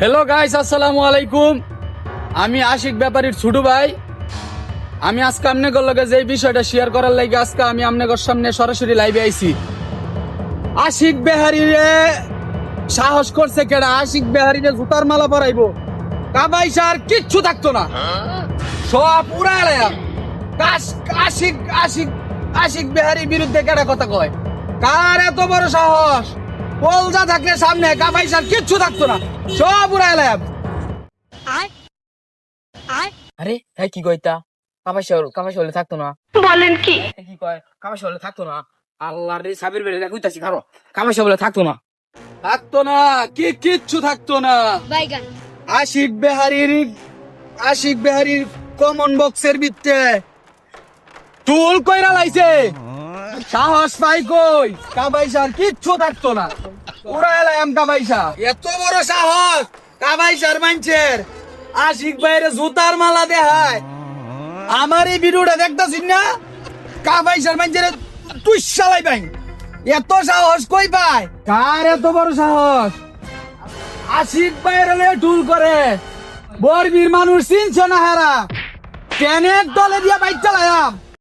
Hello guys আসসালামু আলাইকুম। আমি আশিক ব্যাপারীর ছোট ভাই। আমি আজকে আপনাদের লগে যে বিষয়টা শেয়ার করার লাগে, আজকে আমি আপনাদের সামনে সরাসরি লাইভে আইছি। আশিক বেহারি রে সাহস করছে কেডা? আশিক বেহারি রে জুতার মালা পরাইবো। কাবাই সার কিচ্ছু থাকতো না। সব কাশ আশিক আশিক আশিক বেহারির বিরুদ্ধে কেডা কথা কয়? কার এত বড় সাহস? কলজা থাকলে সামনে কাবাই সার কিচ্ছু থাকতো না। সব উড়াই উড়ায় আরে হ্যাঁ কি কইতা? হলে থাকতো না। বলেন কি? কি কয়? হলে থাকতো না। আল্লাহ রে সাবির বেড়ে দেখুইতাছি খারো। কামাইশা বলে থাকতো না। থাকতো না কি কিচ্ছু থাকতো না। আশিক বেহারির আশিক বেহারির কমন বক্সের ভিত্তে। টুল কইরা লাইছে। সাহস পাই কই? কাবাইসার কিচ্ছু থাকতো না। উড়া এলাম কাবাইসা এত বড় সাহস কাবাইসার মানছের আশিক বাইরে জুতার মালা দেখায়। আমার এই ভিডিওটা দেখতাছিস না? কাবাইসার মানছের তুই শালাই পাই। এত সাহস কই পায়? কার এত বড় সাহস? আশিক বাইরে টুল করে। বরবীর মানুষ চিনছে না হারা। ট্রেনের দলে দিয়া বাইক চালায়াম